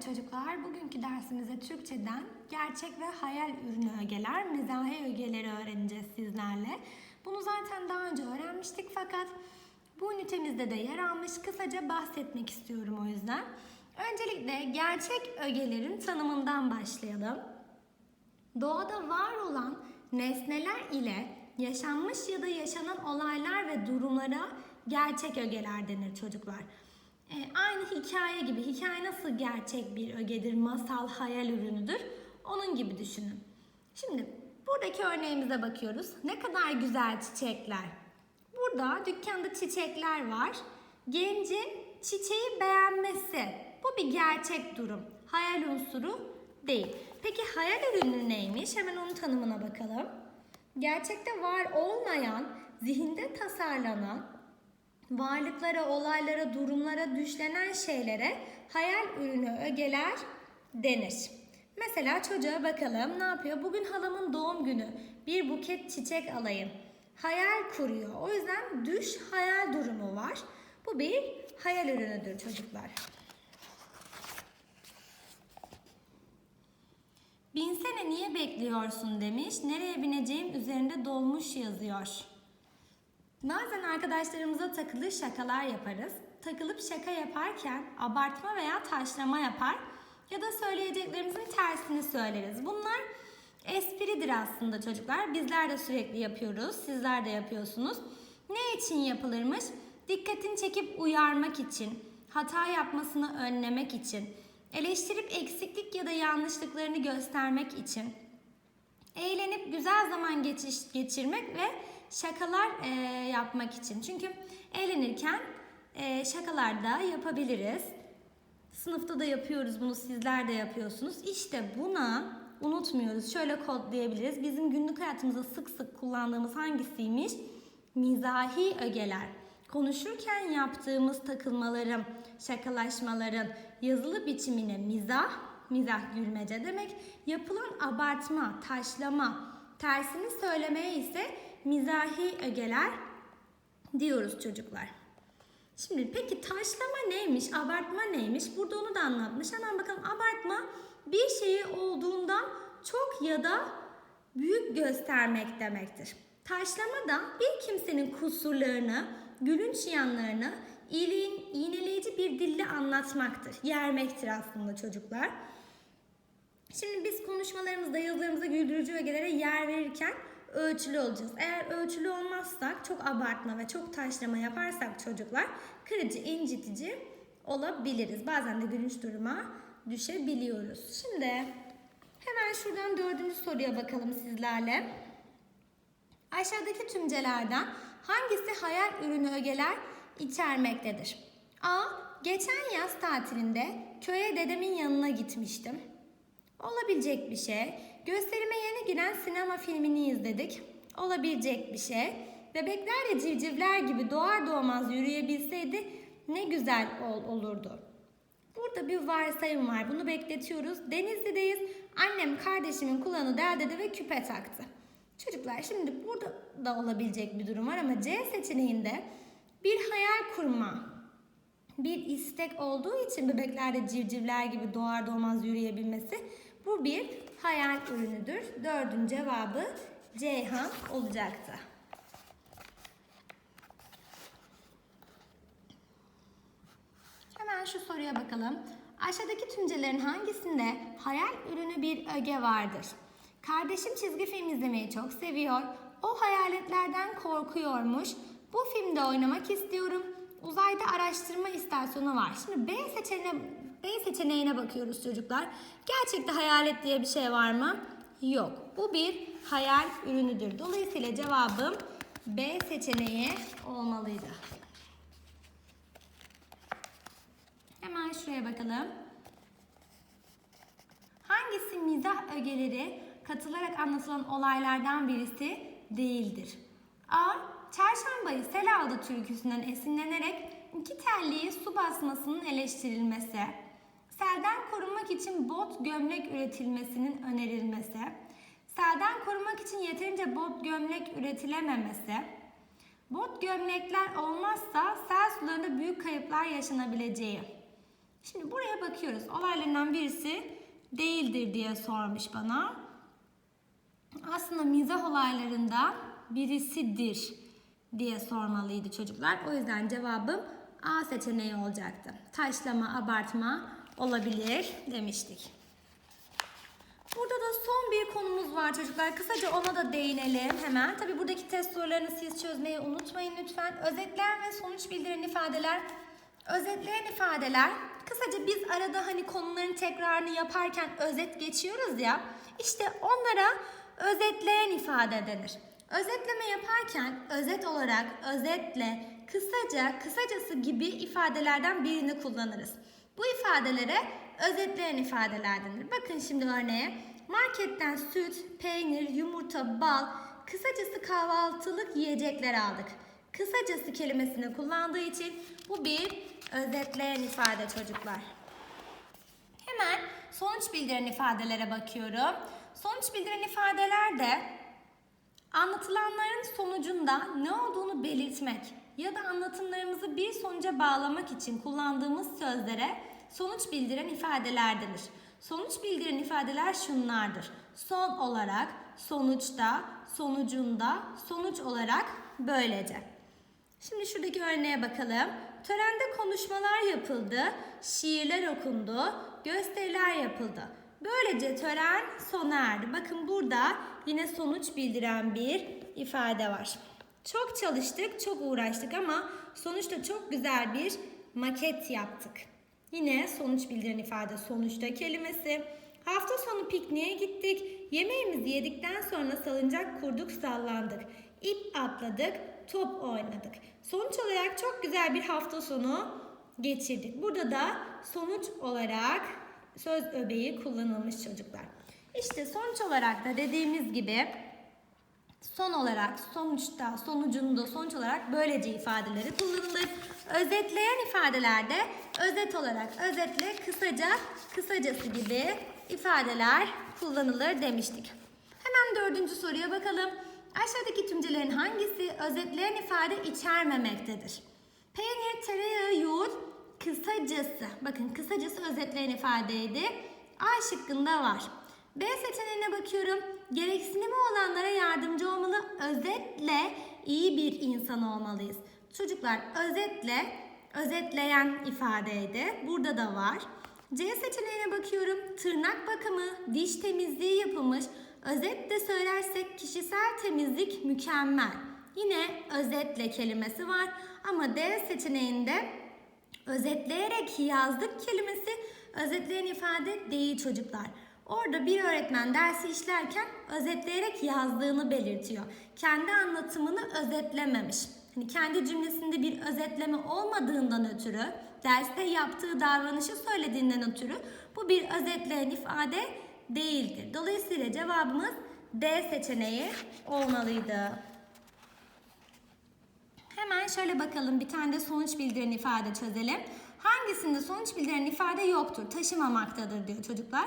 çocuklar. Bugünkü dersimizde Türkçeden gerçek ve hayal ürünü ögeler, mizahi ögeleri öğreneceğiz sizlerle. Bunu zaten daha önce öğrenmiştik fakat bu ünitemizde de yer almış. Kısaca bahsetmek istiyorum o yüzden. Öncelikle gerçek ögelerin tanımından başlayalım. Doğada var olan nesneler ile yaşanmış ya da yaşanan olaylar ve durumlara gerçek ögeler denir çocuklar. Ee, aynı hikaye gibi. Hikaye nasıl gerçek bir ögedir, masal, hayal ürünüdür? Onun gibi düşünün. Şimdi buradaki örneğimize bakıyoruz. Ne kadar güzel çiçekler. Burada dükkanda çiçekler var. Gencin çiçeği beğenmesi. Bu bir gerçek durum. Hayal unsuru değil. Peki hayal ürünü neymiş? Hemen onun tanımına bakalım. Gerçekte var olmayan, zihinde tasarlanan, varlıklara, olaylara, durumlara, düşlenen şeylere hayal ürünü ögeler denir. Mesela çocuğa bakalım ne yapıyor? Bugün halamın doğum günü. Bir buket çiçek alayım. Hayal kuruyor. O yüzden düş hayal durumu var. Bu bir hayal ürünüdür çocuklar. Binsene niye bekliyorsun demiş. Nereye bineceğim üzerinde dolmuş yazıyor. Bazen arkadaşlarımıza takılı şakalar yaparız. Takılıp şaka yaparken abartma veya taşlama yapar ya da söyleyeceklerimizin tersini söyleriz. Bunlar espridir aslında çocuklar. Bizler de sürekli yapıyoruz. Sizler de yapıyorsunuz. Ne için yapılırmış? Dikkatini çekip uyarmak için, hata yapmasını önlemek için, eleştirip eksiklik ya da yanlışlıklarını göstermek için, eğlenip güzel zaman geçiş, geçirmek ve şakalar e, yapmak için. Çünkü eğlenirken e, şakalar da yapabiliriz. Sınıfta da yapıyoruz bunu, sizler de yapıyorsunuz. İşte buna unutmuyoruz. Şöyle kodlayabiliriz. Bizim günlük hayatımızda sık sık kullandığımız hangisiymiş? Mizahi ögeler. Konuşurken yaptığımız takılmaların, şakalaşmaların yazılı biçimine mizah, mizah gülmece demek. Yapılan abartma, taşlama, tersini söylemeye ise mizahi ögeler diyoruz çocuklar. Şimdi peki taşlama neymiş, abartma neymiş? Burada onu da anlatmış. Hemen bakalım abartma bir şeyi olduğundan çok ya da büyük göstermek demektir. Taşlama da bir kimsenin kusurlarını, gülünç yanlarını iyiliğin, iğneleyici bir dille anlatmaktır. Yermektir aslında çocuklar. Şimdi biz konuşmalarımızda, yazılarımızda güldürücü ögelere yer verirken ölçülü olacağız. Eğer ölçülü olmazsak, çok abartma ve çok taşlama yaparsak çocuklar kırıcı, incitici olabiliriz. Bazen de gülünç duruma düşebiliyoruz. Şimdi hemen şuradan dördüncü soruya bakalım sizlerle. Aşağıdaki tümcelerden hangisi hayal ürünü ögeler içermektedir? A. Geçen yaz tatilinde köye dedemin yanına gitmiştim. Olabilecek bir şey. Gösterime yeni giren sinema filmini izledik. Olabilecek bir şey. Bebekler de civcivler gibi doğar doğmaz yürüyebilseydi ne güzel ol olurdu. Burada bir varsayım var. Bunu bekletiyoruz. Denizli'deyiz. Annem kardeşimin kulağını deldi ve küpe taktı. Çocuklar şimdi burada da olabilecek bir durum var ama C seçeneğinde bir hayal kurma, bir istek olduğu için bebeklerde civcivler gibi doğar doğmaz yürüyebilmesi bu bir hayal ürünüdür. Dördün cevabı Ceyhan olacaktı. Hemen şu soruya bakalım. Aşağıdaki tümcelerin hangisinde hayal ürünü bir öge vardır? Kardeşim çizgi film izlemeyi çok seviyor. O hayaletlerden korkuyormuş. Bu filmde oynamak istiyorum. Uzayda araştırma istasyonu var. Şimdi B seçeneğine, B seçeneğine bakıyoruz çocuklar. Gerçekte hayalet diye bir şey var mı? Yok. Bu bir hayal ürünüdür. Dolayısıyla cevabım B seçeneği olmalıydı. Hemen şuraya bakalım. Hangisi mizah ögeleri katılarak anlatılan olaylardan birisi değildir? A. Çarşambayı sel aldı türküsünden esinlenerek iki telliği su basmasının eleştirilmesi, selden korunmak için bot gömlek üretilmesinin önerilmesi, selden korunmak için yeterince bot gömlek üretilememesi, bot gömlekler olmazsa sel sularında büyük kayıplar yaşanabileceği, Şimdi buraya bakıyoruz. Olaylarından birisi değildir diye sormuş bana. Aslında mizah olaylarında birisidir diye sormalıydı çocuklar. O yüzden cevabım A seçeneği olacaktı. Taşlama, abartma olabilir demiştik. Burada da son bir konumuz var çocuklar. Kısaca ona da değinelim hemen. Tabi buradaki test sorularını siz çözmeyi unutmayın lütfen. Özetleyen ve sonuç bildiren ifadeler. Özetleyen ifadeler. Kısaca biz arada hani konuların tekrarını yaparken özet geçiyoruz ya. İşte onlara özetleyen ifade denir. Özetleme yaparken özet olarak özetle, kısaca, kısacası gibi ifadelerden birini kullanırız. Bu ifadelere özetleyen ifadeler denir. Bakın şimdi örneğe. Marketten süt, peynir, yumurta, bal, kısacası kahvaltılık yiyecekler aldık. Kısacası kelimesini kullandığı için bu bir özetleyen ifade çocuklar. Hemen sonuç bildiren ifadelere bakıyorum. Sonuç bildiren ifadeler de anlatılanların sonucunda ne olduğunu belirtmek ya da anlatımlarımızı bir sonuca bağlamak için kullandığımız sözlere sonuç bildiren ifadeler denir. Sonuç bildiren ifadeler şunlardır. Son olarak, sonuçta, sonucunda, sonuç olarak böylece. Şimdi şuradaki örneğe bakalım. Törende konuşmalar yapıldı, şiirler okundu, gösteriler yapıldı. Böylece tören sona erdi. Bakın burada yine sonuç bildiren bir ifade var. Çok çalıştık, çok uğraştık ama sonuçta çok güzel bir maket yaptık. Yine sonuç bildiren ifade sonuçta kelimesi. Hafta sonu pikniğe gittik. Yemeğimizi yedikten sonra salıncak kurduk, sallandık. İp atladık, top oynadık. Sonuç olarak çok güzel bir hafta sonu geçirdik. Burada da sonuç olarak söz öbeği kullanılmış çocuklar. İşte sonuç olarak da dediğimiz gibi son olarak, sonuçta, sonucunda, sonuç olarak böylece ifadeleri kullanılır. Özetleyen ifadelerde özet olarak, özetle, kısaca, kısacası gibi ifadeler kullanılır demiştik. Hemen dördüncü soruya bakalım. Aşağıdaki tümcelerin hangisi özetleyen ifade içermemektedir? Peynir, tereyağı, yoğurt, kısacası. Bakın kısacası özetleyen ifadeydi. A şıkkında var. B seçeneğine bakıyorum. Gereksinimi olanlara yardımcı olmalı. Özetle iyi bir insan olmalıyız. Çocuklar özetle özetleyen ifadeydi. Burada da var. C seçeneğine bakıyorum. Tırnak bakımı, diş temizliği yapılmış. Özetle söylersek kişisel temizlik mükemmel. Yine özetle kelimesi var ama D seçeneğinde özetleyerek yazdık kelimesi özetleyen ifade değil çocuklar. Orada bir öğretmen dersi işlerken özetleyerek yazdığını belirtiyor. Kendi anlatımını özetlememiş. Hani kendi cümlesinde bir özetleme olmadığından ötürü, derste yaptığı davranışı söylediğinden ötürü bu bir özetleyen ifade değildir. Dolayısıyla cevabımız D seçeneği olmalıydı. Hemen şöyle bakalım bir tane de sonuç bildiren ifade çözelim. Hangisinde sonuç bildiren ifade yoktur, taşımamaktadır diyor çocuklar.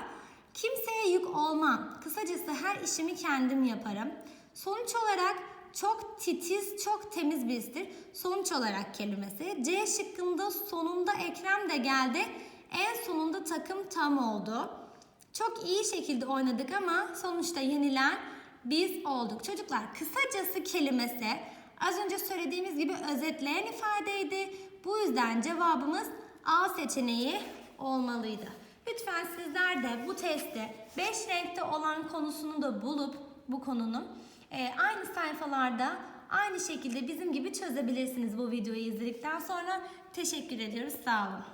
Kimseye yük olmam. Kısacası her işimi kendim yaparım. Sonuç olarak çok titiz, çok temiz biristir. Sonuç olarak kelimesi. C şıkkında sonunda Ekrem de geldi. En sonunda takım tam oldu. Çok iyi şekilde oynadık ama sonuçta yenilen biz olduk. Çocuklar kısacası kelimesi az önce söylediğimiz gibi özetleyen ifadeydi. Bu yüzden cevabımız A seçeneği olmalıydı. Lütfen sizler de bu testte 5 renkte olan konusunu da bulup bu konunun e, aynı sayfalarda aynı şekilde bizim gibi çözebilirsiniz bu videoyu izledikten sonra. Teşekkür ediyoruz. Sağ olun.